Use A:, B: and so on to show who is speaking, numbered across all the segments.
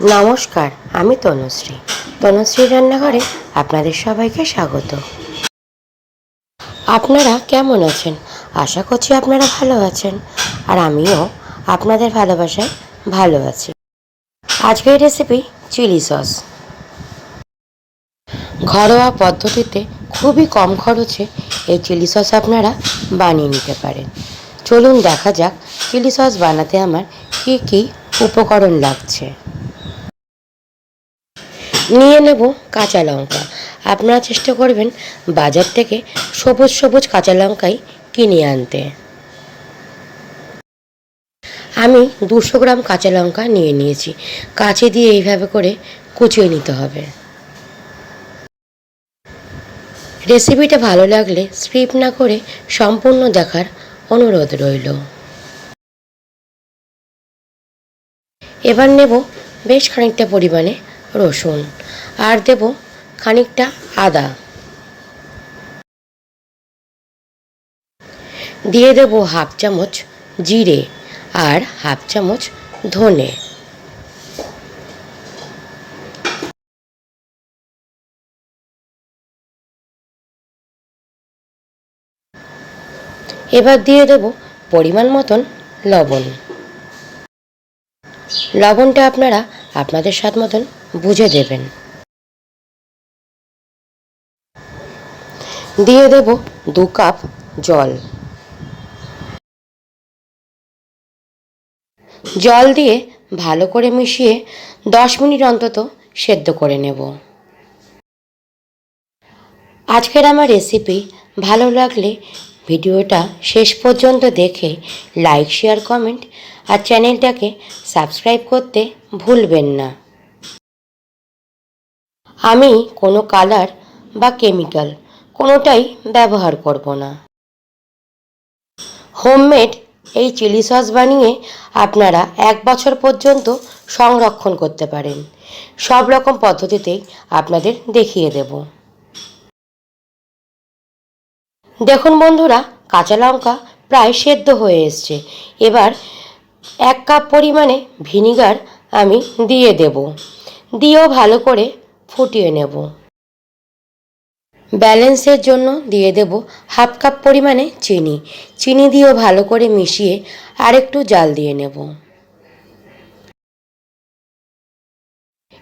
A: নমস্কার, আমি তনুশ্রী। তনুশ্রী রান্নাঘরে আপনাদের সবাইকে স্বাগত। আপনারা কেমন আছেন? আশা করছি আপনারা ভালো আছেন। আর আমিও আপনাদের ভালোবাসায় ভালো আছি। আজকের রেসিপি চিলি সস। ঘরোয়া পদ্ধতিতে খুবই কম খরচে এই চিলি সস আপনারা বানিয়ে নিতে পারেন। চলুন দেখা যাক চিলি সস বানাতে আমার কী কী উপকরণ লাগছে। নিয়ে নেব কাঁচা লঙ্কা। আপনারা চেষ্টা করবেন বাজার থেকে সবুজ সবুজ কাঁচা লঙ্কাই কিনে আনতে। আমি দুশো গ্রাম কাঁচা লঙ্কা নিয়ে নিয়েছি। কাঁচি দিয়ে এইভাবে করে কুচিয়ে নিতে হবে। রেসিপিটা ভালো লাগলে স্ক্রিপ্ট না করে সম্পূর্ণ দেখার অনুরোধ রইল। এবার নেব বেশ খানিকটা পরিমাণে রসুন। আর দেব খানিকটা আদা। দিয়ে দেব হাফ চামচ জিরে আর হাফ চামচ ধনে। এবার দিয়ে দেব পরিমাণ মতন লবণ। লবণটা আপনারা আপনাদের স্বাদ মতন বুঝে দেবেন। দিয়ে দেব দু কাপ জল। জল দিয়ে ভালো করে মিশিয়ে দশ মিনিট অন্তত সেদ্ধ করে নেব। আজকের আমার রেসিপি ভালো লাগলে ভিডিওটা শেষ পর্যন্ত দেখে লাইক শেয়ার কমেন্ট আর চ্যানেলটাকে সাবস্ক্রাইব করতে ভুলবেন না। আমি কোনো কালার বা কেমিক্যাল কোনোটাই ব্যবহার করব না। হোমমেড এই চিলি সস বানিয়ে আপনারা এক বছর পর্যন্ত সংরক্ষণ করতে পারেন। সব রকম পদ্ধতিতেই আপনাদের দেখিয়ে দেব। দেখুন বন্ধুরা, কাঁচা লঙ্কা প্রায় সেদ্ধ হয়ে এসছে। এবার এক কাপ পরিমাণে ভিনিগার আমি দিয়ে দেব। দিয়েও ভালো করে ফুটিয়ে নেব। ব্যালেন্সের জন্য দিয়ে দেব হাফ কাপ পরিমাণে চিনি। চিনি দিয়েও ভালো করে মিশিয়ে আরেকটু জাল দিয়ে নেব।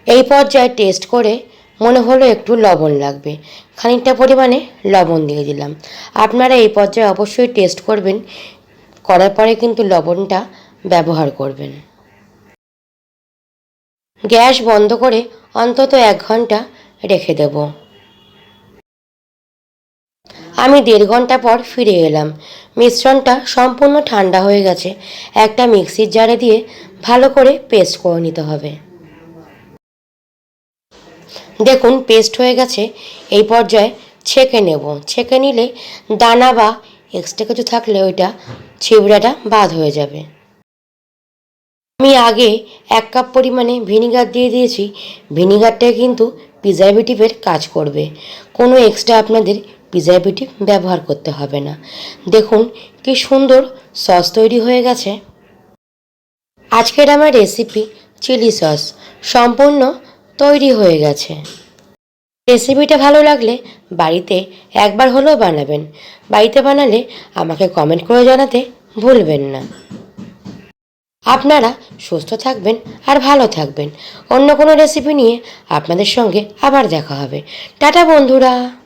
A: এই পর্যায়ে টেস্ট করে মনে হলো একটু লবণ লাগবে। খানিকটা পরিমাণে লবণ দিয়ে দিলাম। আপনারা এই পর্যায়ে অবশ্যই টেস্ট করবেন, করার পরে কিন্তু লবণটা ব্যবহার করবেন। গ্যাস বন্ধ করে অন্তত এক ঘণ্টা রেখে দেব। আমি দেড় ঘণ্টা পর ফিরে এলাম। মিশ্রণটা সম্পূর্ণ ঠান্ডা হয়ে গেছে। একটা মিক্সির জারে দিয়ে ভালো করে পেস্ট করে নিতে হবে। দেখুন, পেস্ট হয়ে গেছে। এই পর্যায়ে ছেঁকে নেব। ছেঁকে নিলে দানা বা এক্সট্রা কিছু থাকলে ওইটা ছিবড়াটা বাদ হয়ে যাবে। আমি আগে এক কাপ পরিমাণে ভিনিগার দিয়ে দিয়েছি। ভিনিগারটা কিন্তু প্রিজারভেটিভের কাজ করবে। কোনো এক্সট্রা আপনাদের প্রিজারভেটিভ ব্যবহার করতে হবে না। দেখুন কি সুন্দর সস তৈরি হয়ে গেছে। আজকের আমার রেসিপি চিলি সস সম্পূর্ণ তৈরি হয়ে গেছে। রেসিপিটা ভালো লাগলে বাড়িতে একবার হলেও বানাবেন। বাড়িতে বানালে আমাকে কমেন্ট করে জানাতে ভুলবেন না। আপনারা সুস্থ থাকবেন আর ভালো থাকবেন। অন্য কোনো রেসিপি নিয়ে আপনাদের সঙ্গে আবার দেখা হবে। টাটা বন্ধুরা।